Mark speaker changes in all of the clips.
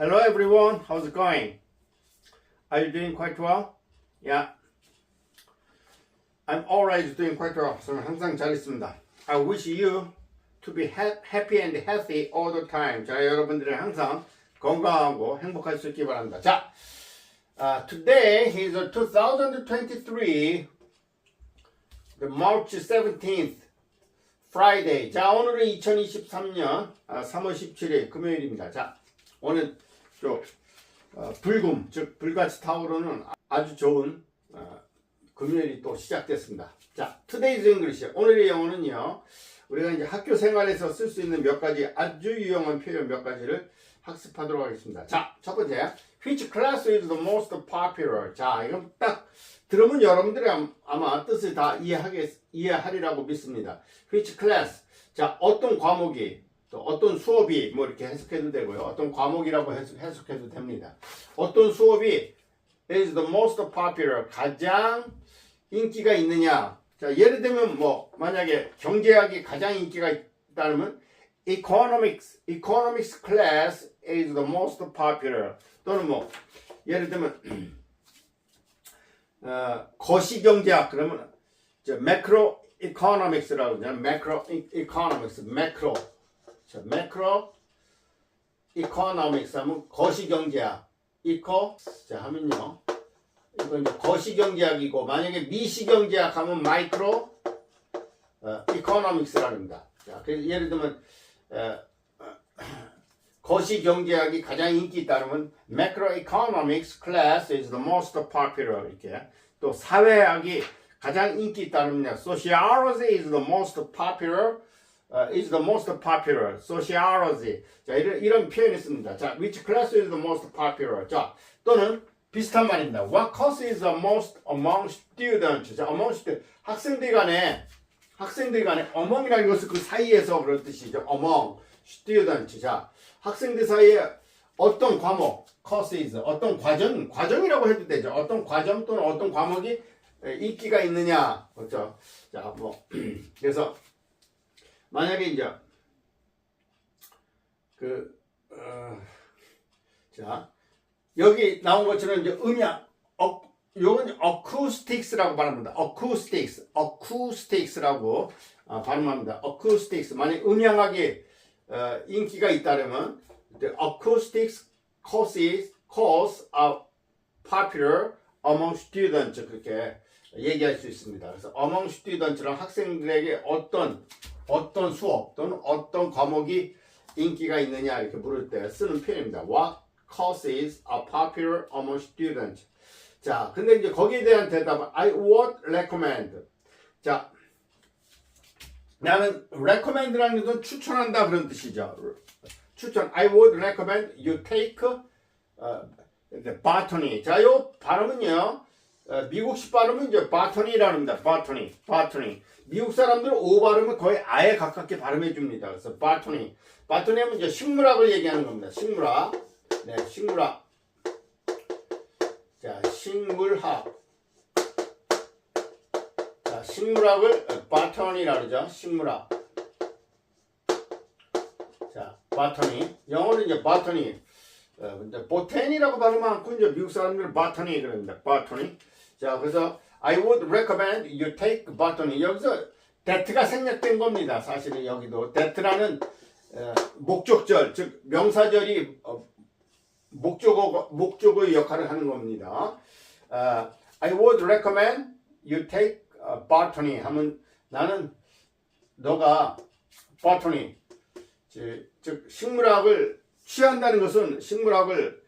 Speaker 1: Hello everyone, how's it going? Are you doing quite well? Yeah. I'm always doing quite well. 저는 항상 잘 있습니다. I wish you to be ha- happy and healthy all the time. 자, 여러분들이 항상 건강하고 행복할 수 있기 바랍니다. 자, uh, today is 2023, the March 17th, Friday. 자, 오늘은 2023년 3월 17일 금요일입니다. 자, 오늘 또 어, 불금, 즉 불같이 타오르는 아주 좋은 어, 금요일이 또 시작됐습니다. 자, today's English. 오늘의 영어는요. 우리가 이제 학교 생활에서 쓸 수 있는 몇 가지 아주 유용한 표현 몇 가지를 학습하도록 하겠습니다. 자, 첫 번째. Which class is the most popular? 자, 이건 딱 들으면 여러분들이 암- 아마 뜻을 다 이해하겠, 이해하리라고 믿습니다. Which class? 자, 어떤 과목이 또 어떤 수업이 뭐 이렇게 해석해도 되고요. 어떤 과목이라고 해석, 해석 해도 됩니다. 어떤 수업이 is the most popular 가장 인기가 있느냐? 자, 예를 들면 뭐 만약에 경제학이 가장 인기가 있다면 economics economics class is the most popular 또는 뭐 예를 들면 어, 거시경제학 그러면 저 macro economics라고 그러잖아요. macro 자, macro economics 하면 거시경제학 eco 자 하면요. 이건 이제 거시경제학이고 만약에 미시경제학 하면 마이크로 어, 이코노믹스라는 겁니다. 자, 그래서 예를 들면 어, 어, 거시경제학이 가장 인기 있다면 macroeconomics class is the most popular 이렇게 또 사회학이 가장 인기 있다면 sociology is the most popular uh, is the most popular sociology 자 이런 이런 표현이 있습니다. 자 which class is the most popular 자 또는 비슷한 말입니다. What course is the most among students? 자, among students. 학생들 간에, 학생들 간에, among이라는 것은 그 사이에서 그런 뜻이죠. among students. 자, 학생들 사이에 어떤 과목, courses, 어떤 과정, 과정이라고 해도 되죠. 어떤 과정 또는 어떤 과목이 에, 인기가 있느냐. 그렇죠. 자, 뭐, 그래서, 만약에 이제, 그, 어, 자, 여기 나온 것처럼 이제 음향, 어, 요건 어쿠스틱스라고 발음합니다. 어쿠스틱스, 어쿠스틱스라고 어, 발음합니다. 어쿠스틱스. 만약 음향학이 어, 인기가 있다면 the acoustics courses course are popular among students 그렇게 얘기할 수 있습니다. 그래서 among students랑 학생들에게 어떤 어떤 수업 또는 어떤 과목이 인기가 있느냐 이렇게 물을 때 쓰는 표현입니다. What courses are popular among students? 자, 근데 이제 거기에 대한 대답은 I would recommend. 자, 나는 recommend라는 것은 추천한다 그런 뜻이죠. 추천. I would recommend you take uh, botany. 자, 요 발음은요. 어, 미국식 발음은 이제 바토니라는 겁니다. 바토니, 바토니. 미국 사람들은 오 발음을 거의 아예 가깝게 발음해 줍니다. 그래서 바토니. 바토니 하면 이제 식물학을 얘기하는 겁니다. 식물학. 네, 식물학. 자, 식물학. 자, 식물학을 어, 바토니라 그러죠. 식물학. 자, 바토니. 영어는 이제 바토니. 어, 근데 보테니라고 발음 않고 이제 미국 사람들은 바토니 그럽니다. 바토니. 자, 그래서 I would recommend you take botany. 여기서 that가 생략된 겁니다. 사실은 여기도 that라는 어, 목적절, 즉 명사절이 어, 목적어 목적어의 역할을 하는 겁니다. 어, I would recommend you take botany 하면 나는 너가 botany 즉, 즉 식물학을 취한다는 것은 식물학을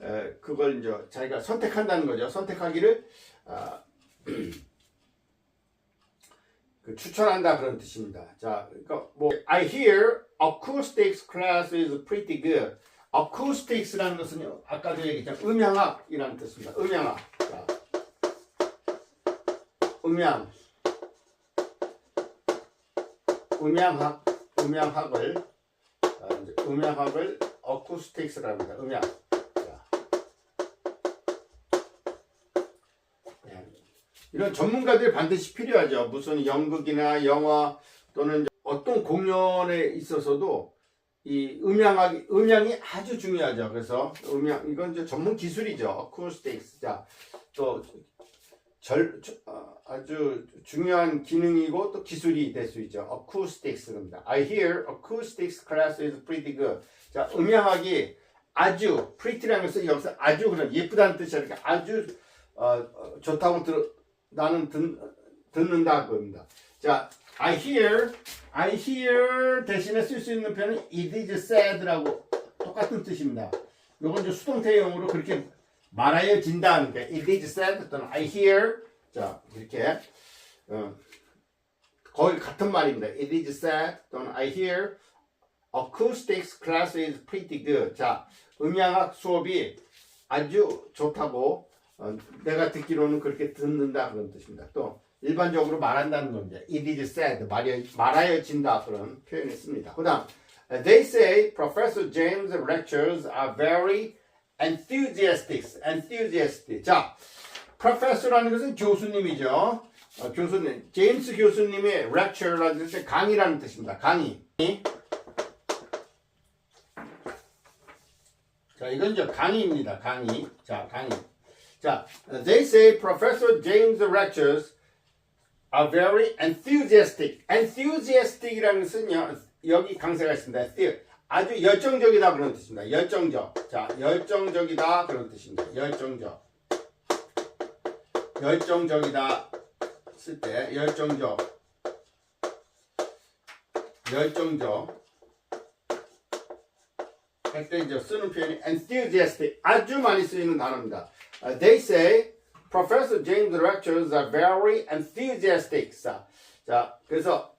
Speaker 1: 에, 그걸 이제 자기가 선택한다는 거죠. 선택하기를 아, 그 추천한다 그런 뜻입니다. 자, 그러니까 뭐 I hear acoustics class is pretty good. acoustics라는 것은요. 아까도 얘기했잖아요. 음향학이라는 뜻입니다. 음향학. 자, 음향. 음향학, 음향학을 아, 음향학을 acoustics라고 합니다. 음향. 이런 전문가들이 반드시 필요하죠. 무슨 연극이나 영화 또는 어떤 공연에 있어서도 이 음향하기 음향이 아주 중요하죠. 그래서 음향 이건 이제 전문 기술이죠. acoustics. 자, 또 절, 어, 아주 중요한 기능이고 또 기술이 될 수 있죠. acoustics입니다. I hear acoustics class is pretty good. 자, 음향하기 아주 pretty라는 것은 여기서 아주 그런 예쁘다는 뜻이 아니라 아주 어, 어, 좋다고 들 나는 듣, 듣는다 그겁니다. 자, I hear, I hear 대신에 쓸 수 있는 표현은 it is said라고 똑같은 뜻입니다. 요건 이제 수동태용으로 그렇게 말하여진다 하는데 it is said 또는 I hear 자 이렇게 어, 거의 같은 말입니다. It is said 또는 I hear acoustics class is pretty good. 자 음향학 수업이 아주 좋다고 어, 내가 듣기로는 그렇게 듣는다 그런 뜻입니다. 또 일반적으로 말한다는 건 이제 it is said 말여, 말하여진다 그런 표현을 씁니다. 그다음 they say Professor James' lectures are very enthusiastic. enthusiastic. 자, professor라는 것은 교수님이죠. 어, 교수님, 제임스 교수님의 lecture라는 뜻은 강의라는 뜻입니다. 강의. 자, 이건 이제 강의입니다. 강의. 자, 강의. 자, they say Professor James' lectures are very enthusiastic. enthusiastic이라는 것은요, 여기 강세가 있습니다. 아주 열정적이다 그런 뜻입니다. 열정적. 자, 열정적이다 그런 뜻입니다. 열정적. 열정적이다 쓸 때 열정적. 열정적. 할때 이제 쓰는 표현이 enthusiastic. 아주 많이 쓰이는 단어입니다. Uh, they say Professor James' lectures are very enthusiastic. 자, 자, 그래서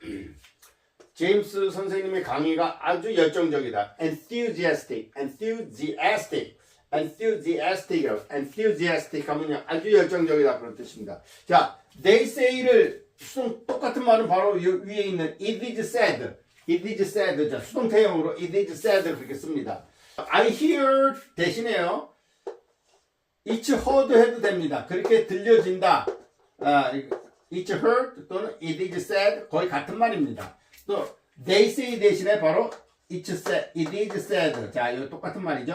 Speaker 1: 제임스 선생님의 강의가 아주 열정적이다. enthusiastic, enthusiastic, enthusiastic, enthusiastic 하면요 아주 열정적이다 그런 뜻입니다. 자, they say를 수동 똑같은 말은 바로 요 위에 있는 it is said, it is said 자 수동태형으로 it is said 그렇게 씁니다. I hear 대신에요. It's heard 해도 됩니다. 그렇게 들려진다. 아, it's heard 또는 it is said 거의 같은 말입니다. 또 they say 대신에 바로 it's said, it is said. 자, 이거 똑같은 말이죠.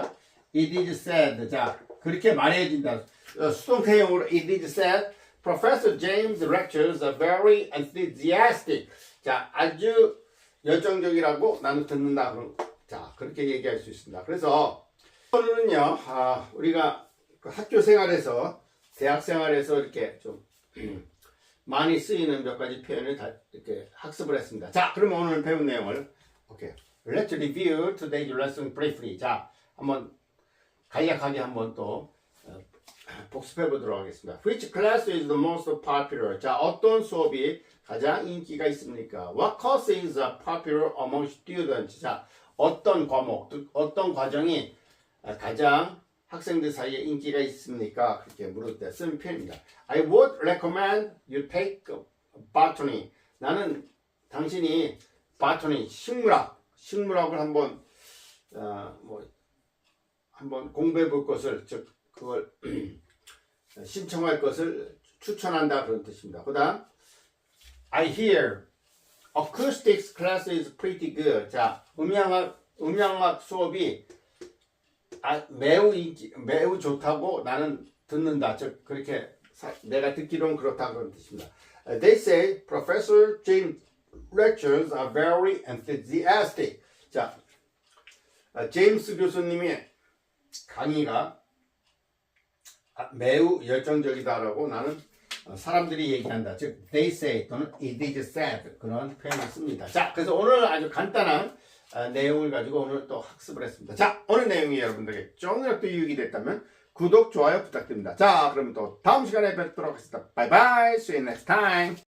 Speaker 1: It is said. 자, 그렇게 말해진다. 어, 수동태용으로 it is said. Professor James' lectures are very enthusiastic. 자, 아주 열정적이라고 나는 듣는다. 자, 그렇게 얘기할 수 있습니다. 그래서 오늘은요, 아, 우리가 그 학교 생활에서 대학 생활에서 이렇게 좀 음, 많이 쓰이는 몇 가지 표현을 다 이렇게 학습을 했습니다. 자, 그러면 오늘 배운 내용을 오케이. Let's review today's lesson briefly. 자, 한번 간략하게 한번 또 어, 복습해 보도록 하겠습니다. Which class is the most popular? 자, 어떤 수업이 가장 인기가 있습니까? What course is popular among students? 자, 어떤 과목, 또 어떤 과정이 아, 가장 학생들 사이에 인기가 있습니까? 그렇게 물을 때 쓰는 표현입니다. I would recommend you take botany. 나는 당신이 botany, 식물학, 식물학을 한번 어, 뭐 한번 공부해 볼 것을 즉 그걸 신청할 것을 추천한다 그런 뜻입니다. 그다음 I hear acoustics class is pretty good. 자, 음향학 음향학 수업이 아, 매우 인기, 매우 좋다고 나는 듣는다. 즉 그렇게 사- 내가 듣기로는 그렇다 그런 뜻입니다. Uh, They say Professor James lectures are very enthusiastic. 자, 아, 제임스 교수님의 강의가 아, 매우 열정적이다라고 나는 어, 사람들이 얘기한다. 즉, they say 또는 it is said 그런 표현을 씁니다. 자, 그래서 오늘 아주 간단한 어, 내용을 가지고 오늘 또 학습을 했습니다. 자, 오늘 내용이 여러분들에게 조금이라도 유익이 됐다면 구독, 좋아요 부탁드립니다. 자, 그럼 또 다음 시간에 뵙도록 하겠습니다. Bye. See you next time.